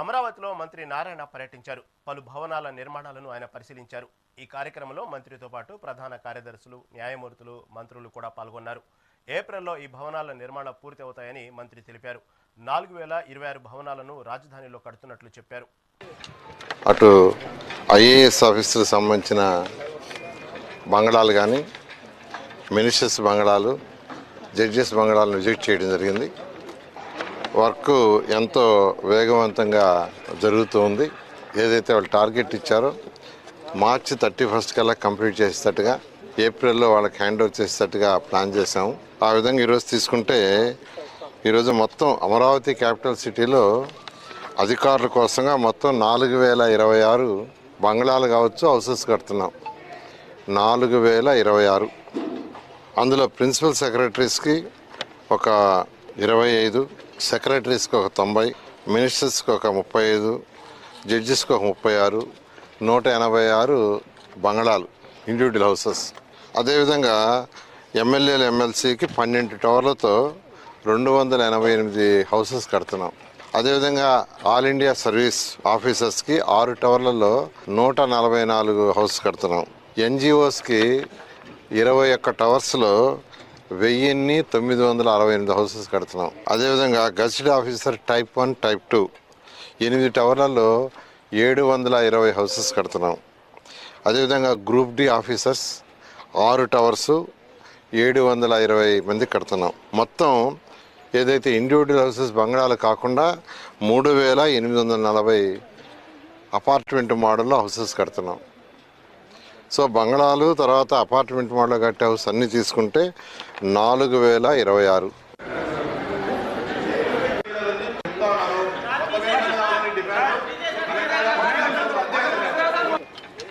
అమరావతిలో మంత్రి నారాయణ పర్యటించారు. పలు భవనాల నిర్మాణాలను ఆయన పరిశీలించారు. ఈ కార్యక్రమంలో మంత్రితో పాటు ప్రధాన కార్యదర్శులు న్యాయమూర్తులు మంత్రులు కూడా పాల్గొన్నారు. ఏప్రిల్లో ఈ భవనాల నిర్మాణం పూర్తి అవుతాయని మంత్రి తెలిపారు. నాలుగు వేల ఇరవై ఆరు భవనాలను రాజధానిలో కడుతున్నట్లు చెప్పారు. అటు ఐఏఎస్ ఆఫీసులకు సంబంధించిన బంగళాలు కానీ మినిస్టర్స్ బంగళాలు జడ్జెస్ బంగళాలను విజిట్ చేయడం జరిగింది. వర్క్ ఎంతో వేగవంతంగా జరుగుతూ ఉంది. ఏదైతే వాళ్ళు టార్గెట్ ఇచ్చారో మార్చి థర్టీ ఫస్ట్ కల్లా కంప్లీట్ చేసేటట్టుగా ఏప్రిల్లో వాళ్ళకి హ్యాండ్ ఓవర్ చేసేటట్టుగా ప్లాన్ చేసాము ఆ విధంగా ఈరోజు తీసుకుంటే ఈరోజు మొత్తం అమరావతి క్యాపిటల్ సిటీలో అధికారుల కోసంగా మొత్తం నాలుగు వేల ఇరవై ఆరు బంగ్లాలు కావచ్చు హౌసెస్ కడుతున్నాం. నాలుగు వేల ఇరవై ఆరు. అందులో ప్రిన్సిపల్ సెక్రటరీస్కి ఒక ఇరవై ఐదు సెక్రటరీస్కి ఒక తొంభై మినిస్టర్స్కి ఒక ముప్పై ఐదు జడ్జెస్కి ఒక ముప్పై ఆరు నూట ఎనభై ఆరు బంగళాలు ఇండివిజువల్ హౌసెస్ అదేవిధంగా ఎమ్మెల్యేలు ఎమ్మెల్సీకి పన్నెండు టవర్లతో రెండు వందల ఎనభై ఎనిమిది హౌసెస్ కడుతున్నాం. అదేవిధంగా ఆల్ ఇండియా సర్వీస్ ఆఫీసర్స్కి ఆరు టవర్లలో నూట నలభై నాలుగు హౌస్ కడుతున్నాం. ఎన్జిఓస్కి ఇరవై ఒక్క టవర్స్లో వెయ్యిన్ని తొమ్మిది వందల అరవై ఎనిమిది హౌసెస్ కడుతున్నాం. అదేవిధంగా gazetted officer type one type two ఎనిమిది టవర్లలో ఏడు వందల ఇరవై హౌసెస్ కడుతున్నాం. అదేవిధంగా గ్రూప్ డి ఆఫీసర్స్ ఆరు టవర్స్ ఏడు వందల ఇరవై మంది కడుతున్నాం. మొత్తం ఏదైతే ఇండివిజువల్ హౌసెస్ బంగాళాలు కాకుండా మూడు వేల ఎనిమిది వందల నలభై అపార్ట్మెంట్ మోడల్లో హౌసెస్ కడుతున్నాం. సో బంగళాలు తర్వాత అపార్ట్మెంట్ మోడల్ కట్టే హౌస్ అన్నీ తీసుకుంటే నాలుగు వేల ఇరవై ఆరు.